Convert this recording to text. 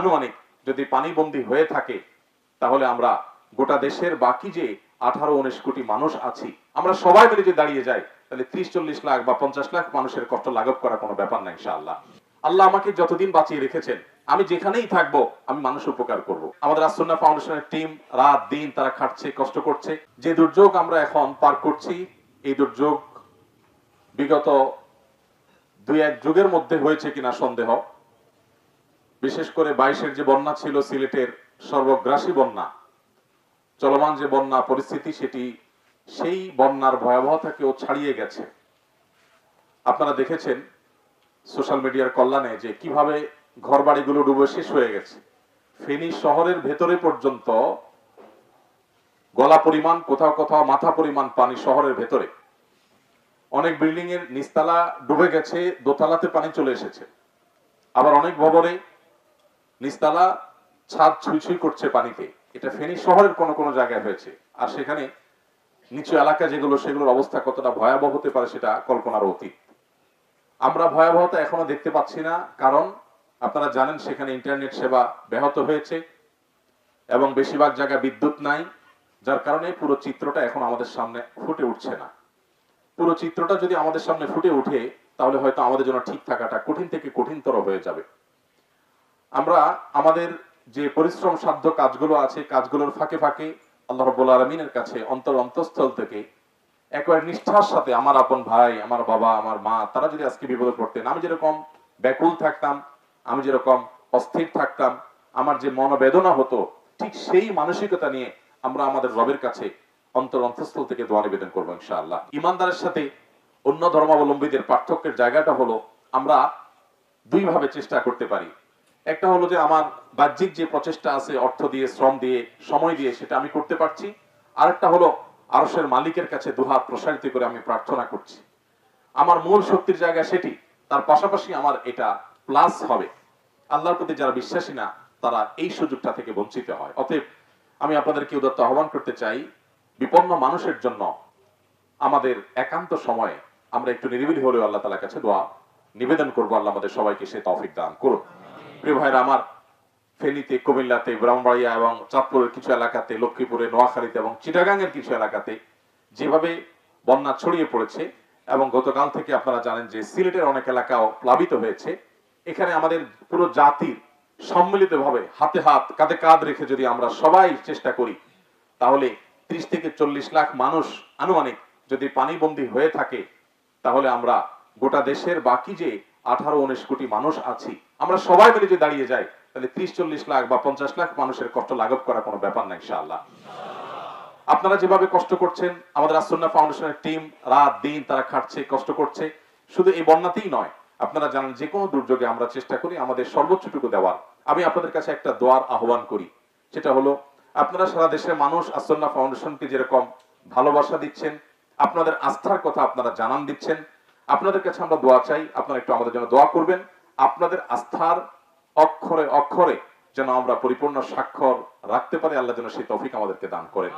আনুমানিক যদি পানিবন্দী হয়ে থাকে, তাহলে আমরা গোটা দেশের বাকি যে আঠারো উনিশ কোটি মানুষ আছি, আমরা সবাই মিলে যদি দাঁড়িয়ে যাই, তাহলে ত্রিশ চল্লিশ লাখ বা পঞ্চাশ লাখ মানুষের কষ্ট লাঘব করা কোনো ব্যাপার না ইনশাআল্লাহ। আল্লাহ আমাকে যতদিন বাঁচিয়ে রেখেছেন, আমি যেখানেই থাকব, আমি মানুষ উপকার করব। আমাদের আসন্না ফাউন্ডেশনের টিম রাত দিন তারা খাটছে, কষ্ট করছে। যে দুর্যোগ আমরা এখন পার করছি, এই দুর্যোগ বিগত দুই এক যুগের মধ্যে হয়েছে কিনা সন্দেহ। বিশেষ করে বাইশের যে বন্যা ছিল সিলেটের সর্বগ্রাসী বন্যা, চলমান যে বন্যা পরিস্থিতি সেটি সেই বন্যার ভয়াবহতাকেও ছাড়িয়ে গেছে। আপনারা দেখেছেন সোশ্যাল মিডিয়ার কল্যাণে যে কীভাবে ঘরবাড়িগুলো ডুবে শেষ হয়ে গেছে। ফেনী শহরের ভেতরে পর্যন্ত গলা পরিমাণ, কোথাও কোথাও মাথা পরিমাণ পানি শহরের ভেতরে। অনেক বিল্ডিং এর নিচতলা ডুবে গেছে, দোতলাতে পানি চলে এসেছে। আবার অনেক ভবনে নিচতলা ছাদ ছুঁই ছুঁই করছে পানিতে এটা ফেনী শহরের কোন কোন জায়গায় হয়েছে। আর সেখানে নিচু এলাকা যেগুলো, সেগুলোর অবস্থা কতটা ভয়াবহ হতে পারে সেটা কল্পনার অতীত। আমরা ভয়াবহতা এখনও দেখতে পাচ্ছি না, কারণ আপনারা জানেন সেখানে ইন্টারনেট সেবা ব্যাহত হয়েছে এবং বেশিরভাগ জায়গায় বিদ্যুৎ নাই, যার কারণে পুরো চিত্রটা এখন আমাদের সামনে ফুটে উঠছে না। পুরো চিত্রটা যদি আমাদের সামনে ফুটে উঠে তাহলে হয়তো আমাদের জন্য ঠিক থাকাটা কঠিন থেকে কঠিনতর হয়ে যাবে। আমরা আমাদের যে পরিশ্রম সাধ্য কাজগুলো আছে, কাজগুলোর ফাঁকে ফাঁকে আল্লাহ রব্বুল আলমিনের কাছে অন্তর অন্তঃস্থল থেকে একবার নিষ্ঠার সাথে আমার আপন ভাই, আমার বাবা, আমার মা, তারা যদি আজকে বিপদে পড়তেন, আমি যেরকম ব্যাকুল থাকতাম, আমি যেরকম অস্থির থাকতাম, আমার যে মনোবেদনা হতো, ঠিক সেই মানসিকতা নিয়ে আমরা আমাদের রবের কাছে অন্তর অন্তঃস্থল থেকে দোয়া নিবেদন করব ইনশাআল্লাহ। ইমানদারের সাথে অন্য ধর্মাবলম্বীদের পার্থক্যের জায়গাটা হলো আমরা দুইভাবে চেষ্টা করতে পারি। একটা হলো যে আমার বাহ্যিক যে প্রচেষ্টা আছে, অর্থ দিয়ে, শ্রম দিয়ে, সময় দিয়ে, সেটা আমি করতে পারছি। আরেকটা হলো আরসের মালিকের কাছে দুহাত প্রসারিত করে আমি প্রার্থনা করছি। আমার মূল শক্তির জায়গা সেটি, তার পাশাপাশি আমার এটা প্লাস হবে। আল্লাহর প্রতি যারা বিশ্বাসী না, তারা এই সুযোগটা থেকে বঞ্চিত হয়। অতএব আমি আপনাদেরকে উদত্ত আহ্বান করতে চাই, বিপন্ন মানুষের জন্য আমাদের একান্ত সময়ে আমরা একটু নিরিবিলি হলেও আল্লাহ তালার কাছে দোয়া নিবেদন করব। আল্লাহ আমাদের সবাইকে সে তৌফিক দান করুন প্রিয় ভাইরা, আমার ফেনীতে, কুমিল্লাতে ব্রাহ্মবাড়িয়া এবং চাঁদপুরের কিছু এলাকাতে, লক্ষ্মীপুরে, নোয়াখালীতে এবং চিটাগাংয়ের কিছু এলাকাতে যেভাবে বন্যা ছড়িয়ে পড়েছে এবং গতকাল থেকে আপনারা জানেন যে সিলেটের অনেক এলাকাও প্লাবিত হয়েছে, এখানে আমাদের পুরো জাতির সম্মিলিতভাবে হাতে হাত, কাঁধে কাঁধ রেখে যদি আমরা সবাই চেষ্টা করি, তাহলে ত্রিশ থেকে চল্লিশ লাখ মানুষ আনুমানিক যদি পানিবন্দী হয়ে থাকে, তাহলে আমরা গোটা দেশের বাকি যে আঠারো, উনিশ কোটি মানুষ আছি আমরা সবাই মিলে যদি দাঁড়িয়ে যাই, তাহলে ত্রিশ, চল্লিশ লাখ বা পঞ্চাশ লাখ মানুষের কষ্ট লাঘব করা কোনো ব্যাপার না, ইনশাআল্লাহ। আপনারা যেভাবে কষ্ট করছেন, আমাদের আসন্না ফাউন্ডেশনের টিম রাত দিন তারা খাটছে, কষ্ট করছে। শুধু এই বন্যাতেই নয়, আপনারা জানেন যে কোনো দুর্যোগে আমরা চেষ্টা করি আমাদের সর্বোচ্চটুকু দেওয়ার। আমি আপনাদের কাছে একটা দোয়ার আহ্বান করি, সেটা হলো, আপনারা সারা দেশের মানুষ আসন্না ফাউন্ডেশনকে যেরকম ভালোবাসা দিচ্ছেন, আপনাদের আস্থার কথা আপনারা জানান দিচ্ছেন, আপনাদের কাছে আমরা দোয়া চাই, আপনারা একটু আমাদের জন্য দোয়া করবেন। আপনাদের আস্থার অক্ষরে অক্ষরে যেন আমরা পরিপূর্ণ স্বাক্ষর রাখতে পারি, আল্লাহ যেন সেই তফিক আমাদেরকে দান করেন।